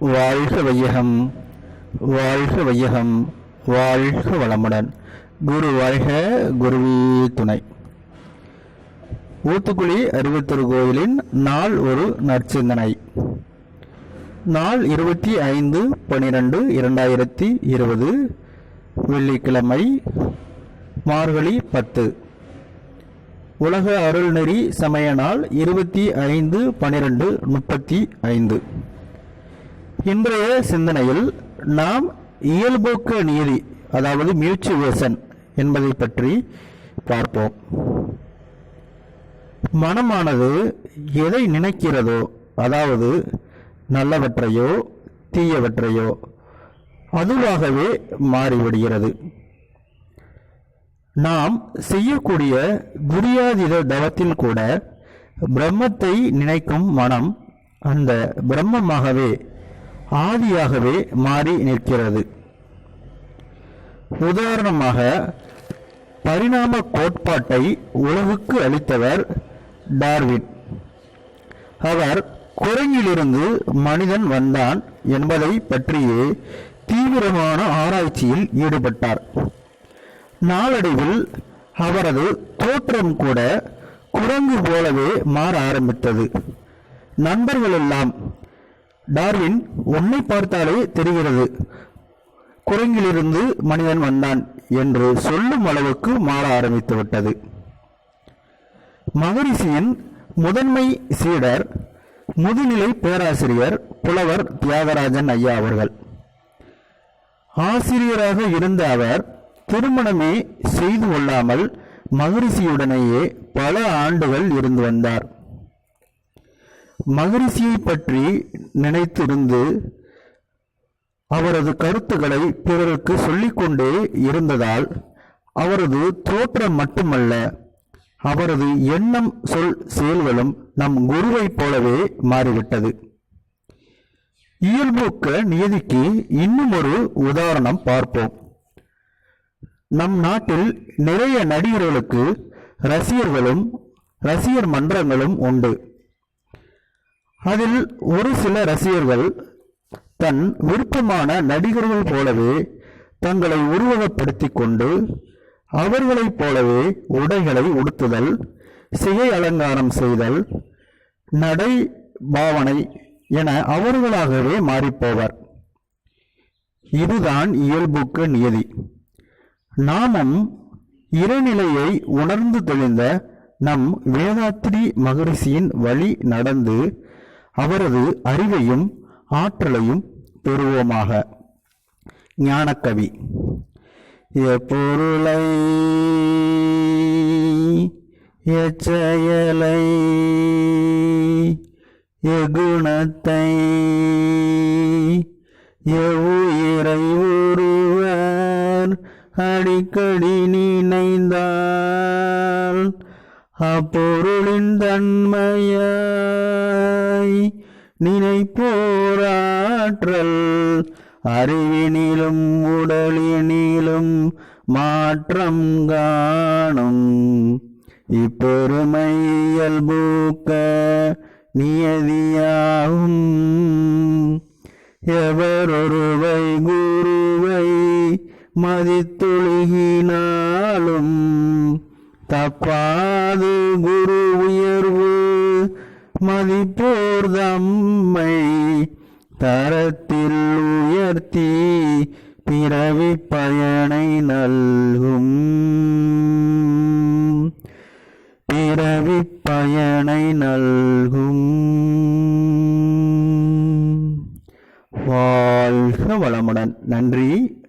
வாழ்க வையகம். வாழ்க வையகம். வாழ்க வளமுடன். குரு வாழ்க குருவி துணை. ஊத்துக்குழி அறுபத்தொரு கோயிலின் நாள் ஒரு நற்சிந்தனை. நாள் இருபத்தி ஐந்து பனிரெண்டு இரண்டாயிரத்தி இருபது. வெள்ளிக்கிழமை மார்கழி பத்து. உலக அருள்நெறி சமய நாள் இருபத்தி ஐந்து பனிரெண்டு முப்பத்தி ஐந்து. இன்றைய சிந்தனையில் நாம் இயல்போக்க நீதி அதாவது மியூச்சுவேஷன் என்பதை பற்றி பார்ப்போம். மனமானது எதை நினைக்கிறதோ அதாவது நல்லவற்றையோ தீயவற்றையோ அதுவாகவே மாறிவிடுகிறது. நாம் செய்யக்கூடிய குரியாதித தவத்தில் கூட பிரம்மத்தை நினைக்கும் மனம் அந்த பிரம்மமாகவே ஆதியாகவே மாறி நிற்கிறது. உதாரணமாக பரிணாம கோட்பாட்டை உலகுக்கு அளித்தவர் டார்வின். அவர் குரங்கிலிருந்து மனிதன் வந்தான் என்பதை பற்றியே தீவிரமான ஆராய்ச்சியில் ஈடுபட்டார். நாளடைவில் அவரது தோற்றம் கூட குரங்கு போலவே மாற ஆரம்பித்தது. நண்பர்களெல்லாம் டார்வின் உன்னை பார்த்தாலே தெரிகிறது. குரங்கிலிருந்து மனிதன் வந்தான் என்று சொல்லும் அளவுக்கு மாற ஆரம்பித்து விட்டது. மகரிஷியின் முதன்மை சீடர் முதுநிலை பேராசிரியர் புலவர் தியாகராஜன் ஐயா அவர்கள். ஆசிரியராக இருந்த அவர் திருமணமே செய்து கொள்ளாமல் மகரிஷியுடனேயே பல ஆண்டுகள் இருந்து வந்தார். மகரிஷியை பற்றி நினைத்திருந்து அவரது கருத்துக்களை பிறருக்கு சொல்லிக்கொண்டே இருந்ததால் அவரது தோற்றம் மட்டுமல்ல அவரது எண்ணம் சொல் செயல்களும் நம் குருவைப் போலவே மாறிவிட்டது. இயல்புக்க நியதிக்கு இன்னும் ஒரு உதாரணம் பார்ப்போம். நம் நாட்டில் நிறைய நடிகர்களுக்கு ரசிகர்களும் ரசிகர் மன்றங்களும் உண்டு. அதில் ஒரு சில ரசிகர்கள் தன் விருப்பமான நடிகர்கள் போலவே தங்களை உருவகப்படுத்திக் கொண்டு அவர்களைப் போலவே உடைகளை உடுத்துதல் சிகை அலங்காரம் செய்தல் நடை பாவனை என அவர்களாகவே மாறிப்போவர். இதுதான் இயல்புக்கு நியதி. நாமும் இறைநிலையை உணர்ந்து தெளிந்த நம் வேதாத்திரி மகரிஷியின் வழி நடந்து அவரது அறிவையும் ஆற்றலையும் பெறுவோமாக. ஞானக்கவி எப்பொருளை எச்செயலை எகுணத்தை எவ்வுயிரை அப்பொருளின் தன்மையாய் நினைப்போராற்றல். அறிவினிலும் உடலினிலும் மாற்றம் காணும். இப்பெருமை இயல்பூக்க நியதியாகும். எவரொருவை குருவை மதித்துழுகினாலும் தப்பாது குரு உயர்வு மதிப்போர் தம்மை தரத்தில் உயர்த்தி பிறவி பயனை நல்கும். பிறவி பயனை நல்கும். வாழ்க வளமுடன். நன்றி.